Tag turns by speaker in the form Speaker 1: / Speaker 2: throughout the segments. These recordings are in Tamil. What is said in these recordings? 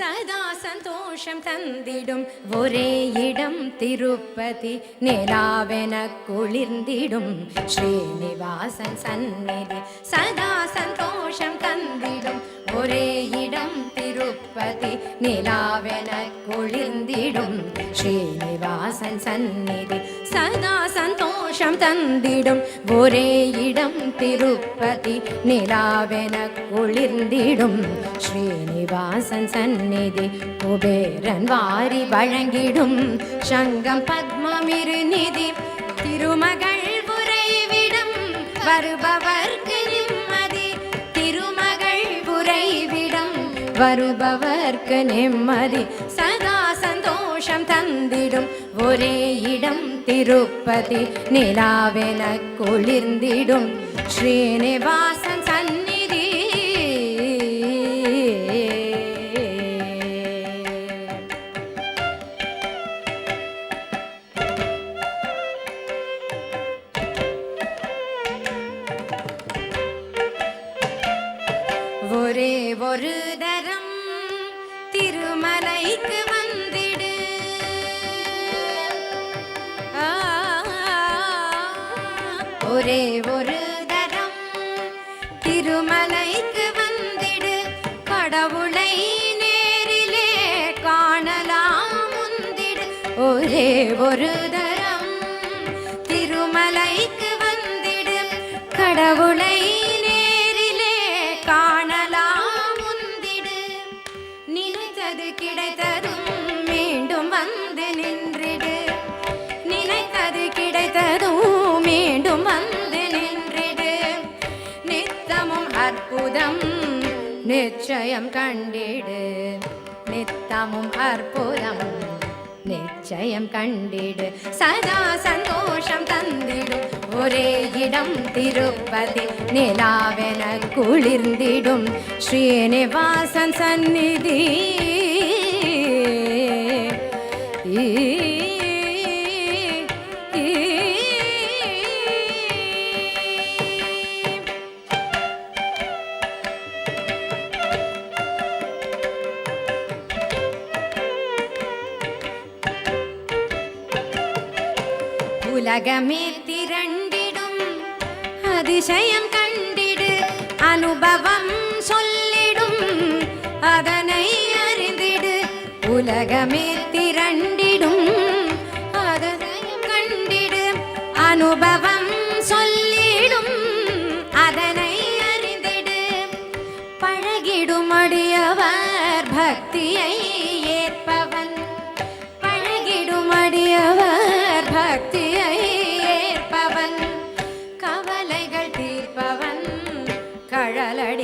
Speaker 1: சதா சந்தோஷம் தந்திடும். ஒரே இடம் திருப்பதி நிலாவென குளிர்ந்திடும். ஸ்ரீனிவாசன் சந்நிதி சதா சந்தோஷம் தந்திடும். ஒரே இடம் திருப்பதி நிலாவென குளிர்ந்திடும் ஸ்ரீனிவாசன் சந்நிதி சதா சந்தோஷம் தந்திடும். ஒரே இடம் திருப்பதி நிலாவென குளிர்ந்திடும் ஸ்ரீனிவாசன் சந்நிதி குபேரன் வாரி வழங்கிடும். சங்கம் பத்மமிருநிதி திருமகள் உறைவிடம். வருபவர்க்கு நிம்மதி திருமகள் உறைவிடம். வருபவர்க்கு நிம்மதி சதா சந்தோஷம் தந்திடும். ஒரே இடம் திருப்பதி நிலாவென குளிர்ந்திடும். ஸ்ரீனிவாசன் சந்நிதி. ஒரே ஒரு தரம் திருமலைக்கு ஒரே ஒரு தரம் திருமலைக்கு வந்திடு கடவுளை நேரிலே காணலாம் முந்திடு. ஒரே ஒரு தரம் திருமலைக்கு வந்திடு கடவுளை நேரிலே காணலாம் முந்திடு. நினைத்தது கிடைத்த நிச்சயம் கண்டிடு. நித்தமும் அற்புதம் நிச்சயம் கண்டிடு. சதா சந்தோஷம் தந்திடும் ஒரே இடம் திருப்பதி நிலாவென குளிர்ந்திடும். ஸ்ரீனிவாசன் சந்நிதி. ஈ, ஈ, உலகமே திரண்டிடும் அதிசயம் கண்டிடு அனுபவம் சொல்லிடும். அதனை அறிந்திடு உலகமே திரண்டிடும் அதனையும் கண்டிடு அனுபவம் சொல்லிடும். அதனை அறிந்திடு. பழகிடும் அடியவர் பக்தியை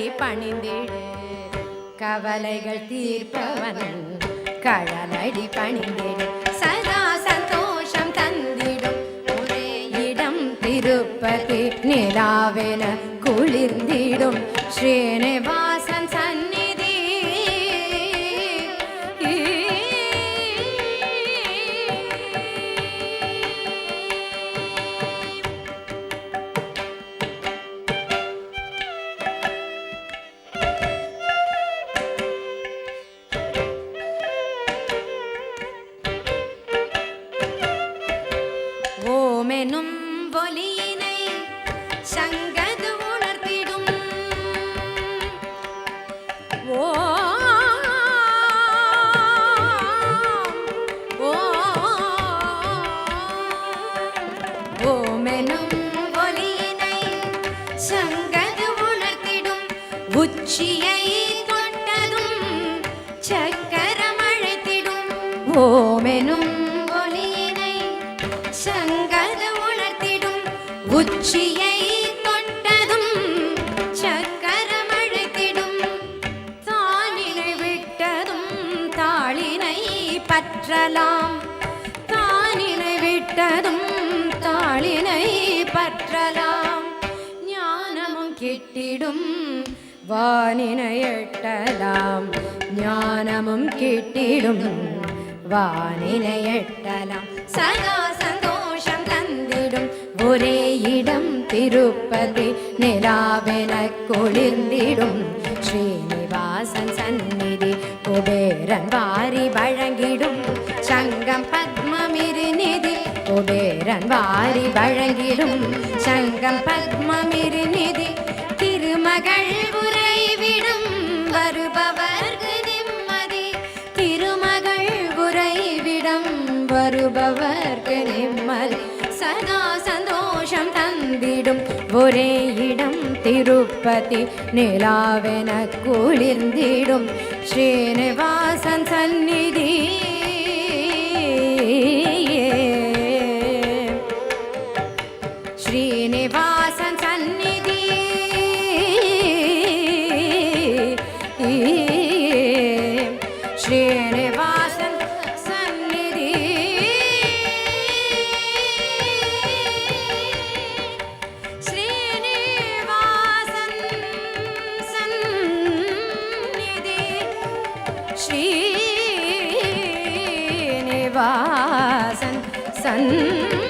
Speaker 1: கழலடி பணிந்திடு கவலைகள் தீர்ப்பவன் கழலடி பணிந்திடு சதா சந்தோஷம் தந்திடும் ஒரே இடம் திருப்பதி நிலாவென ஓமெனும் ஒலியினை சங்கது உணர்த்திடும் உச்சியை கொண்டதும் சக்கரம் அழைத்திடும். ஓமெனும் ஒலியினை சங்கது உணர்த்திடும் உச்சியை பற்றலாம் தானினை விட்டதும் தாளினை பற்றலாம் ஞானமும் கிட்டிடும் வானினை எட்டலாம் ஞானமும் கிட்டிடும் வானினை எட்டலாம் சதா சந்தோஷம் தந்திடும் ஒரே இடம் திருப்பதி நிலாவென குளிர்ந்திடும் ஸ்ரீனிவாசன் சந்நிதி குபேரன் வாரி வழங்கிடும் சங்கம் பத்மமிருநிதி குபேரன் வாரி வழங்கிடும் சங்கம் பத்மமிரு நிதி திருமகள் உறைவிடும் வருபவர்க்கு நிம்மதி. திருமகள் உறைவிடம் வருபவர்க்கு நிம்மதி. சதா சந்தோஷம் தந்திடும் ஒரே இடம் திருப்பதி. நிலாவென குளிர்ந்திடும் ஸ்ரீனிவாசன் சந்நிதி. ஸ்ரீனிவாசன் சந்நிதி